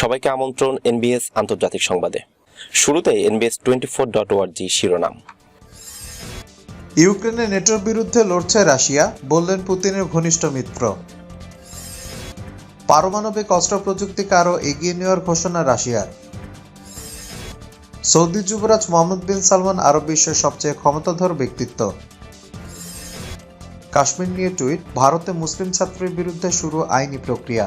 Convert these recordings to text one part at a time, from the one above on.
সবাইকে আমন্ত্রণ এনবিএস আন্তর্জাতিক সংবাদে। শুরুতে এনবিএস টোয়েন্টি ফোর ডট ওয়ার্জি শিরোনাম। ইউক্রেনে নেটোর বিরুদ্ধে লড়ছে রাশিয়া, বললেন পুতিনের ঘনিষ্ঠ মিত্র। পারমাণবিক অস্ত্র প্রযুক্তিকে আরও এগিয়ে নেওয়ার ঘোষণা রাশিয়ার। সৌদি যুবরাজ মোহাম্মদ বিন সালমান আরব বিশ্বের সবচেয়ে ক্ষমতাধর ব্যক্তিত্ব। কাশ্মীর নিয়ে টুইট, ভারতে মুসলিম ছাত্রের বিরুদ্ধে শুরু আইনি প্রক্রিয়া।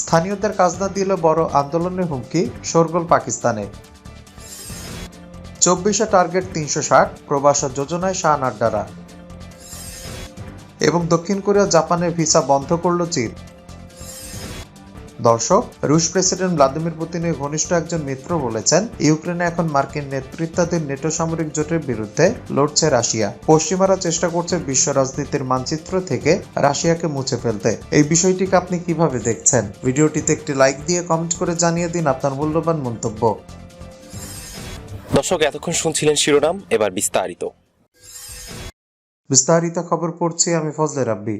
স্থানীয়দের কাজ না দিলে বড় আন্দোলনের হুমকি শোরগোল পাকিস্তানে। চব্বিশে টার্গেট তিনশো ষাট, প্রবাসা যোজনায় শাহ নাড্ডারা। এবং দক্ষিণ কোরিয়া জাপানের ভিসা বন্ধ করল চীন। দর্শক রুশ প্রেসিডেন্ট ভ্লাদিমির পুতিনের ঘনিষ্ঠ একজন মিত্র বলেছেন ইউক্রেনে এখন মার্কিন নেতৃত্বাধীন নেটো সামরিক জোটের বিরুদ্ধে লড়ছে রাশিয়া। পশ্চিমারা চেষ্টা করছে বিশ্ব রাজনীতির মানচিত্র থেকে রাশিয়াকে মুছে ফেলতে। এই বিষয়টিকে আপনি কীভাবে দেখছেন? ভিডিওটিতে একটি লাইক দিয়ে কমেন্ট করে জানিয়ে দিন আপনার মূল্যবান মন্তব্য। দর্শক এতক্ষণ শুনছিলেন শিরোনাম এবার বিস্তারিত। বিস্তারিত খবর পড়ছি আমি ফজলে রাব্বি।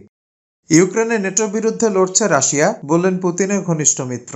ইউক্রেনে নেটোর বিরুদ্ধে লড়ছে রাশিয়া বললেন পুতিনের ঘনিষ্ঠ মিত্র।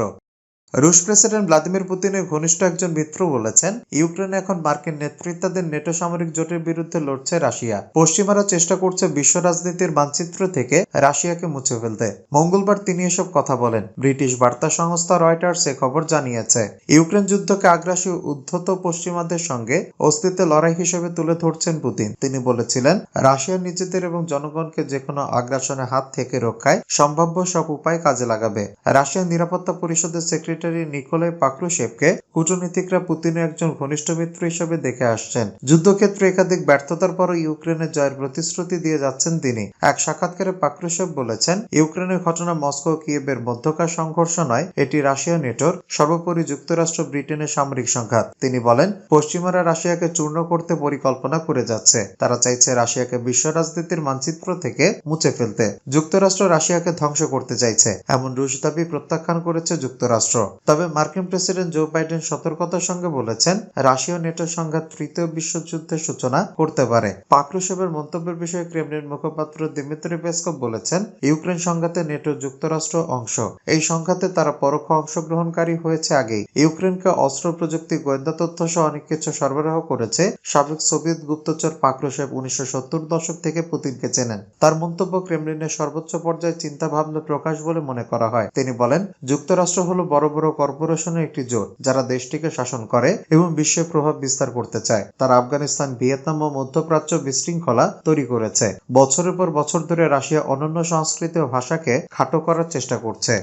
রুশ প্রেসিডেন্ট ভ্লাদিমির পুতিনের ঘনিষ্ঠ একজন মিত্র বলেছেন, ইউক্রেনে এখন মার্কিন নেতৃত্বাধীন নেটো সামরিক জোটের বিরুদ্ধে লড়ছে রাশিয়া। পশ্চিমারা চেষ্টা করছে বিশ্ব রাজনীতির মানচিত্র থেকে রাশিয়াকে মুছে ফেলতে। মঙ্গলবার তিনি এসব কথা বলেন। ব্রিটিশ বার্তা সংস্থা রয়টার্স এ খবর জানিয়েছে, ইউক্রেন যুদ্ধকে আগ্রাসী উদ্ধত পশ্চিমাদের সঙ্গে অস্তিত্বে লড়াই হিসেবে তুলে ধরছেন পুতিন। তিনি বলেছিলেন রাশিয়া নিজেদের এবং জনগণকে যে কোনো আগ্রাসনের হাত থেকে রক্ষায় সম্ভাব্য সব উপায় কাজে লাগাবে। রাশিয়ার নিরাপত্তা পরিষদের সেক্রেটারি নিকোলাই পাক্রুশেভকে কূটনীতিকরা পুতিনের একজন ঘনিষ্ঠ মিত্র হিসেবে দেখে আসছেন। যুদ্ধক্ষেত্রে একাধিক ব্যর্থতার পরও ইউক্রেনের জয়ের প্রতিশ্রুতি দিয়ে যাচ্ছেন তিনি। এক সাক্ষাৎকারে পাক্রুশেভ বলেছেন, ইউক্রেনের ঘটনা মস্কো ও কিয়েভের মধ্যকার সংঘর্ষ নয়, এটি রাশিয়া নেটোর, সর্বোপরি যুক্তরাষ্ট্র ব্রিটেনের সামরিক সংঘাত। তিনি বলেন, পশ্চিমারা রাশিয়াকে চূর্ণ করতে পরিকল্পনা করে যাচ্ছে। তারা চাইছে রাশিয়াকে বিশ্ব রাজনীতির মানচিত্র থেকে মুছে ফেলতে। যুক্তরাষ্ট্র রাশিয়াকে ধ্বংস করতে চাইছে। এমন রুশ দাবি প্রত্যাখ্যান করেছে যুক্তরাষ্ট্র। তবে মার্কিন প্রেসিডেন্ট জো বাইডেন সতর্কতার সঙ্গে বলেছেন, রাশিয়া নেটো সংঘাত তৃতীয় বিশ্বযুদ্ধের সূচনা করতে পারে। পাক্রুশেভের মন্তব্যের বিষয়ে ক্রেমলিন মুখপাত্র দিমিত্রি পেসকভ বলেছেন, ইউক্রেন সংঘাতে নেটো যুক্তরাষ্ট্র অংশ। এই সংঘাতে তারা পরোক্ষ অংশগ্রহণকারী হয়েছে আগেই। ইউক্রেনকে অস্ত্র প্রযুক্তি, গোয়েন্দা তথ্য সহ অনেক কিছু সরবরাহ করেছে সাবেক সোভিয়েত গুপ্তচর পাক্রুশেভ উনিশশো সত্তর দশক থেকে পুতিনকে চেনেন। তার মন্তব্য ক্রেমলিনের সর্বোচ্চ পর্যায়ে চিন্তা ভাবনা প্রকাশ বলে মনে করা হয়। তিনি বলেন, যুক্তরাষ্ট্র হলো বড় বড় কর্পোরেশনের একটি জোট যারা দেশটিকে শাসন করে এবং বিশ্বে প্রভাব বিস্তার করতে চায়। তারা আফগানিস্তান, ভিয়েতনাম ও মধ্যপ্রাচ্য বিশৃঙ্খলা তৈরি করেছে। বছরের পর বছর ধরে রাশিয়া অনন্য সংস্কৃতি ও ভাষাকে খাটো করার চেষ্টা করছে।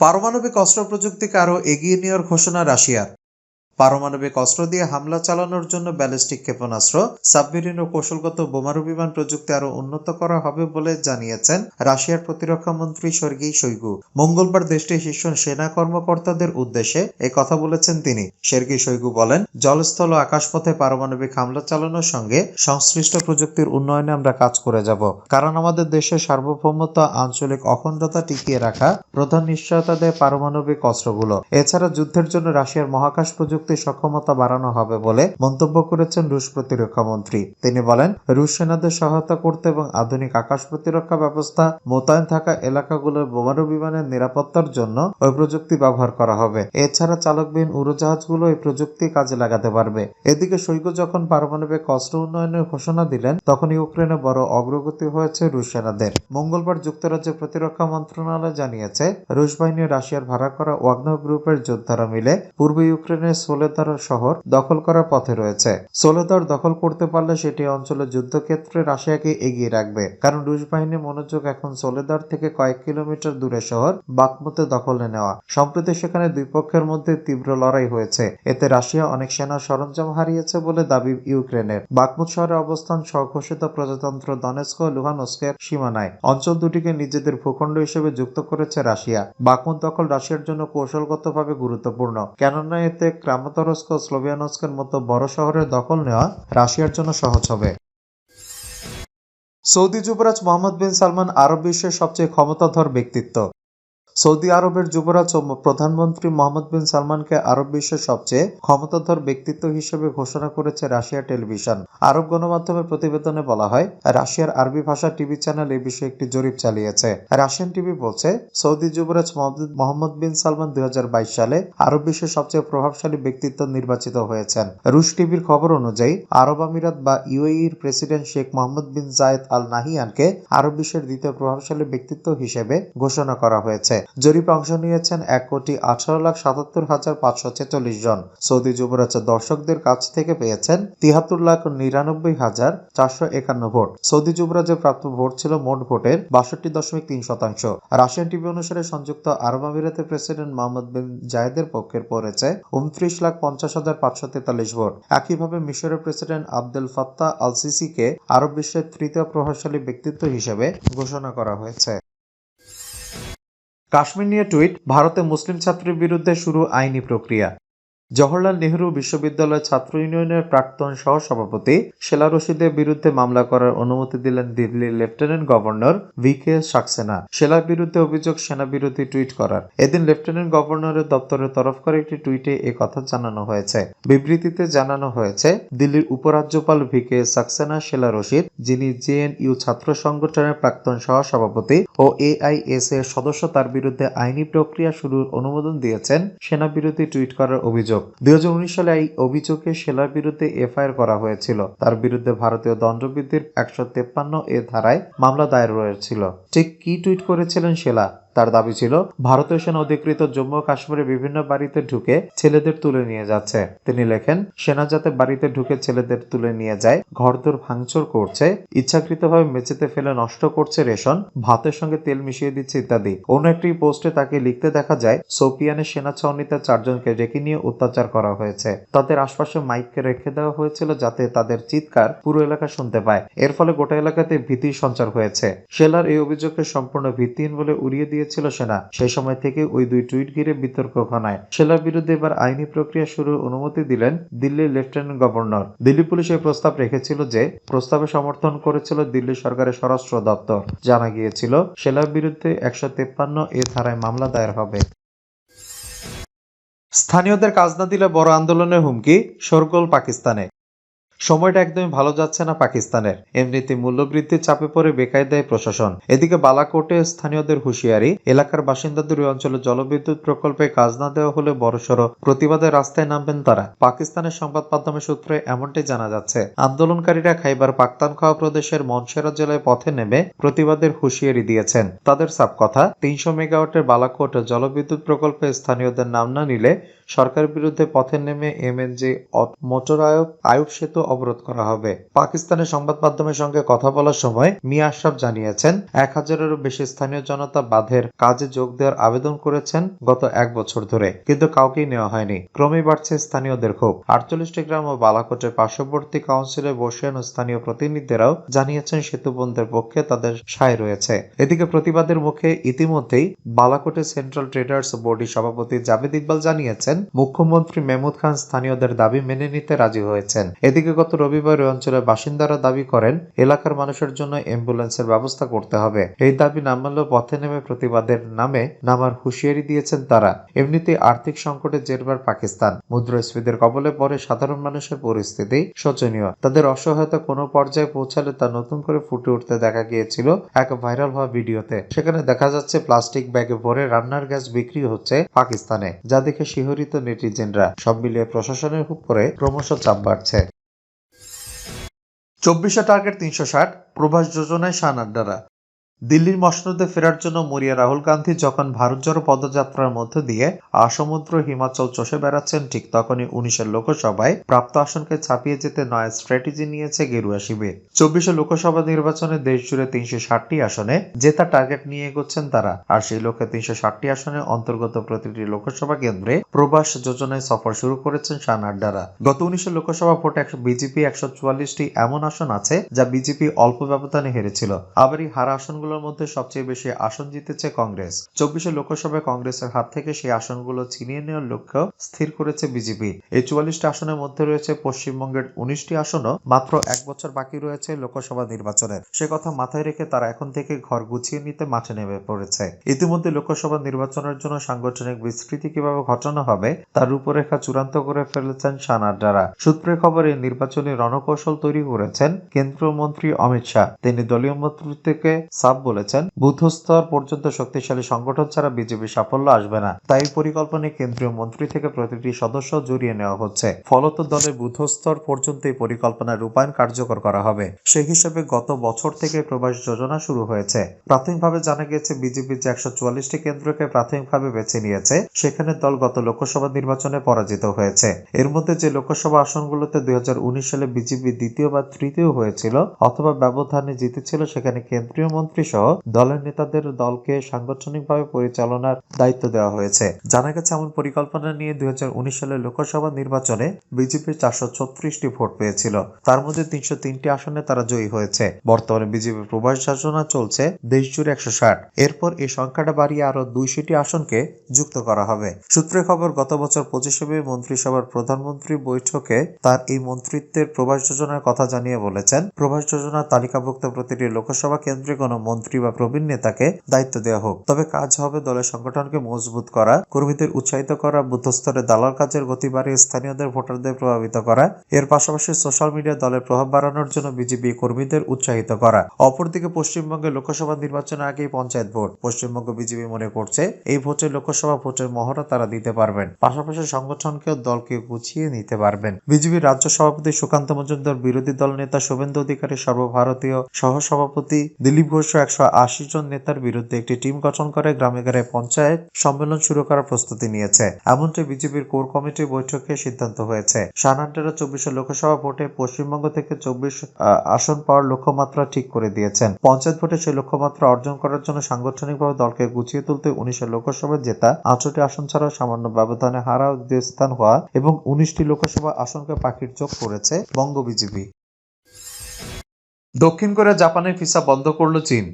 পারমাণবিক অস্ত্র প্রযুক্তিকে আরও এগিয়ে নেওয়ার ঘোষণা রাশিয়ার। পারমাণবিক অস্ত্র দিয়ে হামলা চালানোর জন্য ব্যালিস্টিক ক্ষেপণাস্ত্র, সাবমেরিন ও কৌশলগত বোমারু বিমান প্রযুক্তি আরও উন্নত করা হবে বলে জানিয়েছেন রাশিয়ার প্রতিরক্ষা মন্ত্রী সর্গেই শৈগু। মঙ্গলবার দেশটির শীর্ষ সেনা কর্মকর্তাদের উদ্দেশ্যে এই কথা বলেছেন তিনি। সের্গি শৈগু বলেন, জলস্থল ও আকাশপথে পারমাণবিক হামলা চালানোর সঙ্গে সংশ্লিষ্ট প্রযুক্তির উন্নয়নে আমরা কাজ করে যাব, কারণ আমাদের দেশের সার্বভৌমত্ব, আঞ্চলিক অখণ্ডতা টিকিয়ে রাখা প্রধান নিশ্চয়তা দেয় পারমাণবিক অস্ত্রগুলো। এছাড়া যুদ্ধের জন্য রাশিয়ার মহাকাশ প্রযুক্তি সক্ষমতা বাড়ানো হবে বলে মন্তব্য করেছেন রুশ প্রতিরক্ষা মন্ত্রী। তিনি বলেন, রুশ সেনাদের সহায়তা করতে এবং আধুনিক আকাশ প্রতিরক্ষা ব্যবস্থা, মোতায়েন থাকা এলাকাগুলোর বোমারু বিমানের নিরাপত্তার জন্য ওই প্রযুক্তি ব্যবহার করা হবে। এছাড়া চালকবিহীন উড়োজাহাজগুলো এই প্রযুক্তি কাজে লাগাতে পারবে। এদিকে সৈকত যখন পারমাণবিক অস্ত্র উন্নয়নের ঘোষণা দিলেন, তখন ইউক্রেনে বড় অগ্রগতি হয়েছে রুশ সেনাদের। মঙ্গলবার যুক্তরাজ্যের প্রতিরক্ষা মন্ত্রণালয় জানিয়েছে, রুশ বাহিনী রাশিয়ার ভাড়া করা ওয়াগনার গ্রুপের যোদ্ধারা মিলে পূর্ব ইউক্রেনের সোলেদার শহর দখল করার পথে রয়েছে। সোলেদার দখল করতে পারলে সেটি অঞ্চলের যুদ্ধক্ষেত্রে রাশিয়াকে এগিয়ে রাখবে। কারণ রুশ বাহিনীর মনোযোগ এখন সোলেদার থেকে কয়েক কিলোমিটার দূরে শহর বাকমুতে দখলে নেওয়া। সম্প্রতি সেখানে দুই পক্ষের মধ্যে তীব্র লড়াই হয়েছে। এতে রাশিয়া অনেক সেনা সরঞ্জাম হারিয়েছে বলে দাবি ইউক্রেনের। বাকমুত শহরে অবস্থান স্বঘোষিত প্রজাতন্ত্র দনেস্ক লুহানস্কের সীমানায়। অঞ্চল দুটিকে নিজেদের ভূখণ্ড হিসেবে যুক্ত করেছে রাশিয়া। বাকমুত দখল রাশিয়ার জন্য কৌশলগতভাবে গুরুত্বপূর্ণ। কেননা এতে ক্রামাতরস্ক ও স্লোভিয়ানস্কের মতো বড় শহরের দখল নেওয়া রাশিয়ার জন্য সহজ হবে। সৌদি যুবরাজ মোহাম্মদ বিন সালমান আরব বিশ্বের সবচেয়ে ক্ষমতাধর ব্যক্তিত্ব। সৌদি আরবের যুবরাজ ও প্রধানমন্ত্রী মোহাম্মদ বিন সালমানকে আরব বিশ্বের সবচেয়ে ক্ষমতাধর ব্যক্তিত্ব হিসেবে ঘোষণা করেছে রাশিয়া টেলিভিশন। আরব গণমাধ্যমের প্রতিবেদনে বলা হয়, রাশিয়ার আরবি ভাষা টিভি চ্যানেল এই বিষয়ে একটি জরিপ চালিয়েছে। রাশিয়ান টিভি বলছে, সৌদি যুবরাজ মোহাম্মদ- বিন সালমান দুই হাজার বাইশ সালে আরব বিশ্বের সবচেয়ে প্রভাবশালী ব্যক্তিত্ব নির্বাচিত হয়েছেন। রুশ টিভির খবর অনুযায়ী, আরব আমিরাত বা ইউএইর president Sheikh Mohammed bin Zayed al নাহিয়ানকে আরব বিশ্বের দ্বিতীয় প্রভাবশালী ব্যক্তিত্ব হিসেবে ঘোষণা করা হয়েছে। জরিপে অংশ নিয়েছেন এক কোটি আঠারো লাখ সাতাত্তর হাজার পাঁচশো ছেচল্লিশ জন। সৌদি যুবরাজ দর্শকদের কাছ থেকে পেয়েছেন তিয়াত্তর লাখ নিরানব্বই হাজার চারশো একান্ন ভোট। সৌদি যুবরাজের প্রাপ্ত ভোট ছিল মোট ভোটের বাষট্টি দশমিক তিন শতাংশ। রাশিয়ান টিভি অনুসারে সংযুক্ত আরব আমিরাতের প্রেসিডেন্ট মোহাম্মদ বিন জায়েদের পক্ষে পড়েছে উনত্রিশ লাখ পঞ্চাশ হাজার পাঁচশো তেতাল্লিশ ভোট। একইভাবে মিশরের প্রেসিডেন্ট আব্দুল ফাত্তাহ আল সিসিকে আরব বিশ্বের তৃতীয় প্রভাবশালী ব্যক্তিত্ব হিসেবে ঘোষণা করা হয়েছে। কাশ্মীর নিয়ে টুইট ভারতে মুসলিম ছাত্রীর বিরুদ্ধে শুরু আইনি প্রক্রিয়া। জওহরলাল নেহরু বিশ্ববিদ্যালয় ছাত্র ইউনিয়নের প্রাক্তন সহসভাপতি শেলা রশিদের বিরুদ্ধে মামলা করার অনুমতি দিলেন দিল্লির lieutenant governor V K Saxena. শেলার বিরুদ্ধে অভিযোগ সেনা বিরোধী টুইট করার। এদিন লেফটেন্যান্ট গভর্নরের দপ্তরের তরফ করে একটি টুইটে এ কথা জানানো হয়েছে। বিবৃতিতে জানানো হয়েছে, দিল্লির উপরাজ্যপাল ভি কে সাক্সেনা, শেলা রশিদ, যিনি জেএনইউ ছাত্র সংগঠনের প্রাক্তন সহসভাপতি ও এআইএস এর সদস্য, তার বিরুদ্ধে আইনি প্রক্রিয়া শুরুর অনুমোদন দিয়েছেন সেনা বিরোধী টুইট করার অভিযোগ। দুই হাজার উনিশ সালে এই অভিযোগে সেলার বিরুদ্ধে এফআইআর করা হয়েছিল। তার বিরুদ্ধে ভারতীয় দণ্ডবিধির একশো তেপ্পান্ন এ ধারায় মামলা দায়ের রয়েছিল। ঠিক কি টুইট করেছিলেন শেলা তার দাবি ছিল, ভারতীয় সেনা অধিকৃত জম্মু কাশ্মীরের বিভিন্ন বাড়িতে ঢুকে ছেলেদের তুলে নিয়ে যাচ্ছে। তিনি লেখেন, সেনা যাতে বাড়িতে ঢুকে ছেলেদের তুলে নিয়ে যায়, ঘরদোর ভাঙচুর করছে, ইচ্ছাকৃতভাবে মেঝেতে ফেলে নষ্ট করছে রেশন, ভাতের সঙ্গে তেল মিশিয়ে দিচ্ছে ইত্যাদি। অন্য একটি পোস্টে তাকে লিখতে দেখা যায়, সোপিয়ানের সেনা ছাউনিতে চারজনকে ডেকে নিয়ে অত্যাচার করা হয়েছে। তাদের আশপাশে মাইককে রেখে দেওয়া হয়েছিল যাতে তাদের চিৎকার পুরো এলাকা শুনতে পায়। এর ফলে গোটা এলাকাতে ভীতি সঞ্চার হয়েছে। শেলার এই অভিযোগকে সম্পূর্ণ ভিত্তিহীন বলে উড়িয়ে দিয়েছিল সেনা। সেই সময় থেকে ওই দুই টুইট ঘিরে বিতর্ক ঘনায়। শেলার বিরুদ্ধে এবার আইনি প্রক্রিয়া শুরুর অনুমতি দিলেন দিল্লির লেফটেন্যান্ট গভর্নর। দিল্লি পুলিশ এই প্রস্তাব রেখেছিল যে, প্রস্তাবে সমর্থন করেছিল দিল্লি সরকারের স্বরাষ্ট্র দপ্তর। জানা গিয়েছিল শেলার বিরুদ্ধে একশো তেপ্পান্ন এ ধারায় মামলা দায়ের হবে। স্থানীয়দের কাজ না দিলে বড় আন্দোলনের হুমকি শোরগোল পাকিস্তানে। সময়টা একদমই ভালো যাচ্ছে না পাকিস্তানের। এমনিতে মূল্যবৃদ্ধির চাপে পড়ে বেকায়দায় প্রশাসন। এদিকে বালাকোটে স্থানীয়দের হুঁশিয়ারি, এলাকার বাসিন্দাদের ওই অঞ্চলে জলবিদ্যুৎ প্রকল্পে কাজ না দেওয়া হলে বড়সড় প্রতিবাদে রাস্তায় নামবেন তারা। পাকিস্তানের সংবাদ মাধ্যমের সূত্রে এমনটাই জানা যাচ্ছে, আন্দোলনকারীরা খাইবার পাক্তানখাওয়া প্রদেশের মনসেরা জেলায় পথে নেমে প্রতিবাদের হুঁশিয়ারি দিয়েছেন। তাদের সাপ কথা, তিনশো মেগাওয়াটের বালাকোট জলবিদ্যুৎ প্রকল্পে স্থানীয়দের নাম না নিলে সরকারের বিরুদ্ধে পথে নেমে এমএনজি মোটর আয়ব আয়ুব সেতু অবরোধ করা হবে। পাকিস্তানের সংবাদ মাধ্যমের সঙ্গে কথা বলার সময় মিয়া আশরাফ জানিয়েছেন, এক হাজারেরও বেশি স্থানীয় জনতা বাঁধের কাজে যোগ দেওয়ার আবেদন করেছেন গত এক বছর ধরে, কিন্তু কাউকেই নেওয়া হয়নি। ক্রমেই বাড়ছে স্থানীয়দের ক্ষোভ। আটচল্লিশটি গ্রাম ও বালাকোটের পার্শ্ববর্তী কাউন্সিলে বসেন স্থানীয় প্রতিনিধিরাও জানিয়েছেন, সেতু বন্ধের পক্ষে তাদের সায় রয়েছে। এদিকে প্রতিবাদের মুখে ইতিমধ্যেই বালাকোটে সেন্ট্রাল ট্রেডার্স বোর্ডের সভাপতি জাভেদ ইকবাল জানিয়েছেন, মুখ্যমন্ত্রী মেহমুদ খান স্থানীয়দের দাবি মেনে নিতে রাজি হয়েছেন। এদিকে গত রবিবার ওই অঞ্চলের বাসিন্দারা দাবি করেন, এলাকার মানুষের জন্য অ্যাম্বুলেন্সের ব্যবস্থা করতে হবে। এই দাবি না মানলেও পথে নেমে প্রতিবাদের নামে নামার হুঁশিয়ারি দিয়েছেন তারা। এমনিতেই আর্থিক সংকটে জেরবার পাকিস্তান। মুদ্রাস্ফীতির কবলে পড়ে সাধারণ মানুষের পরিস্থিতি শোচনীয়। তাদের অসহায়তা কোনো পর্যায়ে পৌঁছালে তা নতুন করে ফুটে উঠতে দেখা গিয়েছিল এক ভাইরাল হওয়া ভিডিওতে। সেখানে দেখা যাচ্ছে প্লাস্টিক ব্যাগে ভরে রান্নার গ্যাস বিক্রি হচ্ছে পাকিস্তানে, যা দেখে শিহরিত নেটিজেনরা। সব মিলিয়ে প্রশাসনের উপরে ক্রমশ চাপ বাড়ছে। চব্বিশে টার্গেট তিনশো ষাট প্রভাস যোজনায় সান আড্ডারা দিল্লির মসনদে ফেরার জন্য মরিয়া রাহুল গান্ধী যখন ভারত জোড়ো পদযাত্রার মধ্য দিয়ে আসমুদ্র হিমাচল চষে বেড়াচ্ছেন, ঠিক তখনই উনিশের লোকসভায় প্রাপ্ত আসনকে ছাপিয়ে যেতে নয়া স্ট্র্যাটেজি নিয়েছে গেরুয়া শিবির। চব্বিশে লোকসভা নির্বাচনে দেশ জুড়ে তিনশো ষাটটি আসনে জেতা টার্গেট নিয়ে এগোচ্ছেন তারা। আর সেই লক্ষ্যে তিনশো ষাটটি আসনে অন্তর্গত প্রতিটি লোকসভা কেন্দ্রে প্রবাস যোজনায় সফর শুরু করেছেন শান আড্ডারা। গত উনিশে লোকসভা ভোটে একশো বিজেপি একশো চুয়াল্লিশটি এমন আসন আছে যা বিজেপি অল্প ব্যবধানে হেরেছিল। আবার এই হারা আসনগুলো আসনগুলোর মধ্যে সবচেয়ে বেশি আসন জিতেছে কংগ্রেস। চব্বিশে লোকসভায় কংগ্রেসের হাত থেকে সেই আসনগুলো ছিনিয়ে নেওয়ার লক্ষ্য স্থির করেছে বিজেপি। এই চুয়াল্লিশটি আসনের মধ্যে রয়েছে পশ্চিমবঙ্গের উনিশটি আসনও, মাত্র এক বছর বাকি রয়েছে লোকসভা নির্বাচনের সে কথা মাথায় রেখে তারা এখন থেকে ঘর গুছিয়ে নিতে মাঠে নেমে পড়েছে। ইতিমধ্যে লোকসভা নির্বাচনের জন্য সাংগঠনিক বিস্তৃতি কীভাবে ঘটানো হবে, তার রূপরেখা চূড়ান্ত করে ফেলেছেন সানাড্ডারা সূত্রের খবর, এই নির্বাচনী রণকৌশল তৈরি করেছেন কেন্দ্রীয় মন্ত্রী অমিত শাহ। তিনি দলীয় মন্ত্রীকে সাফ বলেছেন বুথ স্তর পর্যন্ত শক্তিশালী সংগঠন ছাড়া বিজেপি সাফল্য আসবে না। তাই পরিকল্পনায় কেন্দ্রীয় মন্ত্রী থেকে প্রতিটি সদস্য জড়িয়ে নেওয়া হচ্ছে। ফলত দলের বুথ স্তর পর্যন্ত এই পরিকল্পনা রূপায়ণ কার্যকর করা হবে। সেই হিসেবে গত বছর থেকে প্রবাস যোজনা শুরু হয়েছে। প্রাথমিকভাবে জানা গিয়েছে বিজেপি যে একশো চুয়াল্লিশটি কেন্দ্রকে প্রাথমিকভাবে বেছে নিয়েছে, সেখানে দল গত লোকসভা নির্বাচনে পরাজিত হয়েছে। এর মধ্যে যে লোকসভা আসনগুলোতে দুই হাজার উনিশ সালে বিজেপি দ্বিতীয় বা তৃতীয় হয়েছিল অথবা ব্যবধানে জিতেছিল, সেখানে কেন্দ্রীয় মন্ত্রী সহ দলের নেতাদের দলকে সাংগঠনিকভাবে পরিচালনার দায়িত্ব দেওয়া হয়েছে। জানা গেছে, এমন পরিকল্পনা নিয়ে দুই সালের লোকসভা নির্বাচনে বিজেপি চারশো ছত্রিশটি ভোট পেয়েছিল। তার মধ্যে তিনশো তিনটি আসনে তারা জয়ী হয়েছে। বর্তমানে বিজেপি প্রবাস শাসনা চলছে দেশ জুড়ে একশো ষাট। এরপর এই সংখ্যাটা বাড়িয়ে আরও দুইশোটি আসনকে যুক্ত করা হবে। সূত্রে খবর, গত বছর পঁচিশে মে মন্ত্রিসভার প্রধানমন্ত্রী বৈঠকে তার এই মন্ত্রিত্বের প্রবাস যোজনার কথা জানিয়ে বলেছেন, প্রবাস যোজনার তালিকাভুক্ত প্রতিটি লোকসভা কেন্দ্রে কোনো মন্ত্রী বা প্রবীণ নেতাকে দায়িত্ব দেওয়া হোক। তবে কাজ হবে দলের সংগঠনকে মজবুত করা, কর্মীদের উৎসাহিত করা বুথস্তরে দালাল কাজের গতি বাড়িয়ে স্থানীয়দের ভোটারদের প্রভাবিত করা, এর পাশাপাশি সোশ্যাল মিডিয়া দলের প্রভাব বাড়ানোর জন্য বিজেপি কর্মীদের উৎসাহিত করা। অপরদিকে পশ্চিমবঙ্গে লোকসভা নির্বাচনের আগেই পঞ্চায়েত ভোট। পশ্চিমবঙ্গ বিজেপি মনে করছে, এই ভোটে লোকসভা ভোটের মহড়া তারা দিতে পারবেন। পাশাপাশি সংগঠনকেও দলকে গুছিয়ে নিতে পারবেন। বিজেপির রাজ্য সভাপতি সুকান্ত মজুমদার, বিরোধী দল নেতা শুভেন্দু অধিকারী, সর্বভারতীয় সহসভাপতি দিলীপ ঘোষ একশো আশি জন নেতার বিরুদ্ধে একটি টিম গঠন করে গ্রামে গ্রামে পঞ্চায়েত সম্মেলন শুরু করার প্রস্তুতি নিয়েছে। এমনটি বিজেপির কোর কমিটির বৈঠকে সিদ্ধান্ত হয়েছে। সানান্টেরা চব্বিশে লোকসভা ভোটে পশ্চিমবঙ্গ থেকে চব্বিশ আসন পাওয়ার লক্ষ্যমাত্রা ঠিক করে দিয়েছেন। পঞ্চায়েত ভোটে সেই লক্ষ্যমাত্রা অর্জন করার জন্য সাংগঠনিকভাবে দলকে গুছিয়ে তুলতে উনিশে লোকসভায় জেতা, আটষট্টি আসন ছাড়াও সামান্য ব্যবধানে হারা দ্বিতীয় স্থান হওয়া এবং উনিশটি লোকসভা আসনকে পাখির চোখ করেছে বঙ্গ বিজেপি। দক্ষিণ কোরিয়া জাপানের ফিসা বন্ধ করল চীন।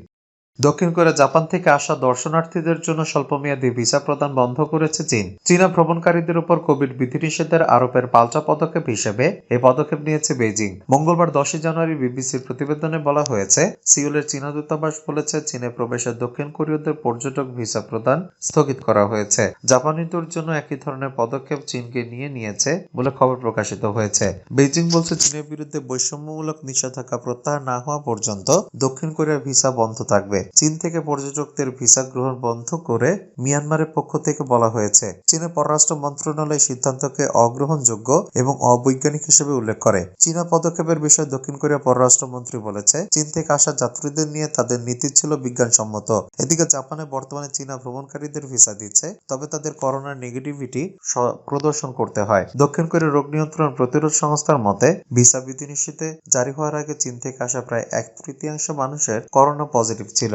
দক্ষিণ কোরিয়া জাপান থেকে আসা দর্শনার্থীদের জন্য স্বল্পমেয়াদী ভিসা প্রদান বন্ধ করেছে চীন। চীনা ভ্রমণকারীদের উপর কোভিড বিধিনিষেধের আরোপের পাল্টা পদক্ষেপ হিসেবে এই পদক্ষেপ নিয়েছে বেইজিং। মঙ্গলবার দশই জানুয়ারি বিবিসির প্রতিবেদনে বলা হয়েছে, সিউলের চীনা দূতাবাস বলেছে, চীনে প্রবেশের দক্ষিণ কোরীয়দের পর্যটক ভিসা প্রদান স্থগিত করা হয়েছে। জাপানিদের জন্য একই ধরনের পদক্ষেপ চীনকে নিয়ে নিয়েছে বলে খবর প্রকাশিত হয়েছে। বেইজিং বলছে, চীনের বিরুদ্ধে বৈষম্যমূলক নিষেধাজ্ঞা প্রত্যাহার না হওয়া পর্যন্ত দক্ষিণ কোরিয়ার ভিসা বন্ধ থাকবে। চীন থেকে পর্যটকদের ভিসা গ্রহণ বন্ধ করে মিয়ানমারের পক্ষ থেকে বলা হয়েছে। চীনের পররাষ্ট্র মন্ত্রণালয় সিদ্ধান্তকে অগ্রহণযোগ্য এবং অবৈজ্ঞানিক হিসেবে উল্লেখ করে। চীনা পদক্ষেপের বিষয়ে দক্ষিণ কোরিয়া পররাষ্ট্রমন্ত্রী বলেছে, চীন থেকে আসা যাত্রীদের নিয়ে তাদের নীতি ছিল বিজ্ঞানসম্মত। এদিকে জাপানে বর্তমানে চীনা ভ্রমণকারীদের ভিসা দিচ্ছে, তবে তাদের করোনার নেগেটিভিটি প্রদর্শন করতে হয়। দক্ষিণ কোরিয়া রোগ নিয়ন্ত্রণ প্রতিরোধ সংস্থার মতে, ভিসা বিধিনিষেধে জারি হওয়ার আগে চীন থেকে আসা প্রায় এক তৃতীয়াংশ মানুষের করোনা পজিটিভ ছিল।